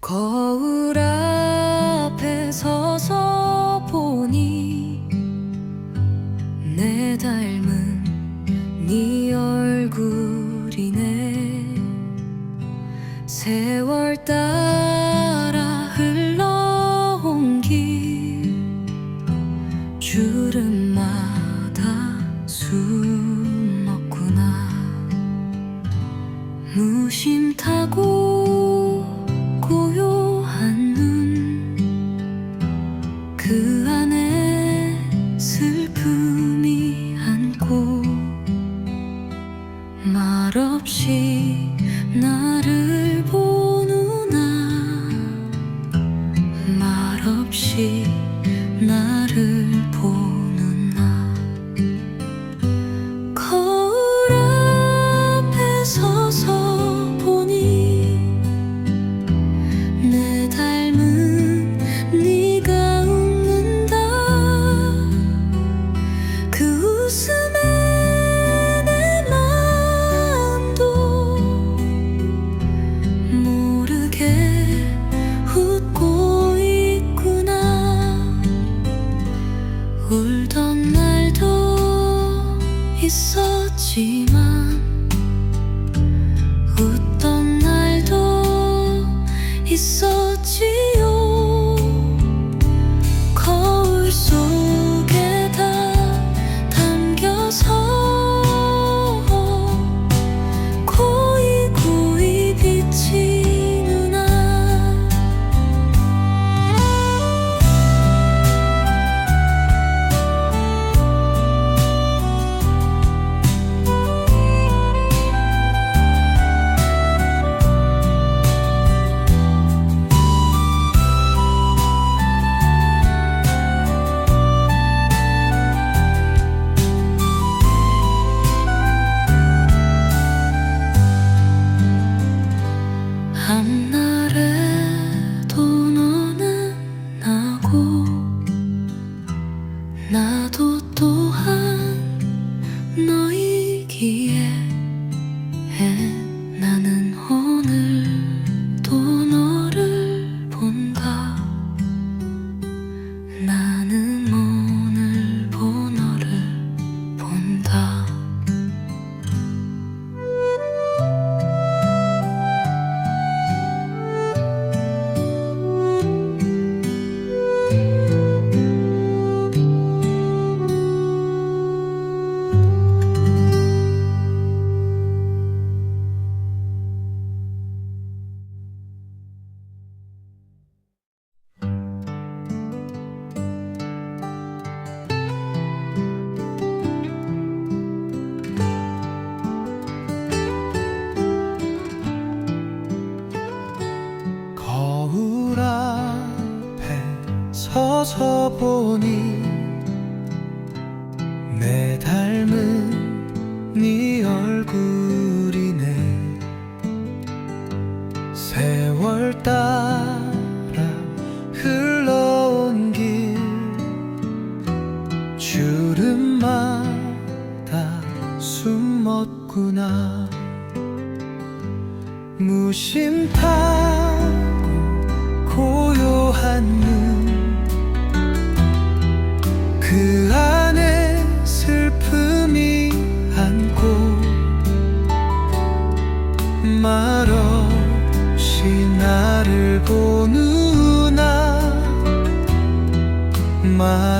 거울 앞에 서서 보니 내 닮은 네 얼굴이네. 세월 따라 흘러온 길 주름마다 숨었구나. 무심 타고 是。 서서 보니 내 닮은 네 얼굴이네. 세월 따라 흘러온 길 주름마다 숨었구나. 무심하고 고요한 눈 날 보느나. 말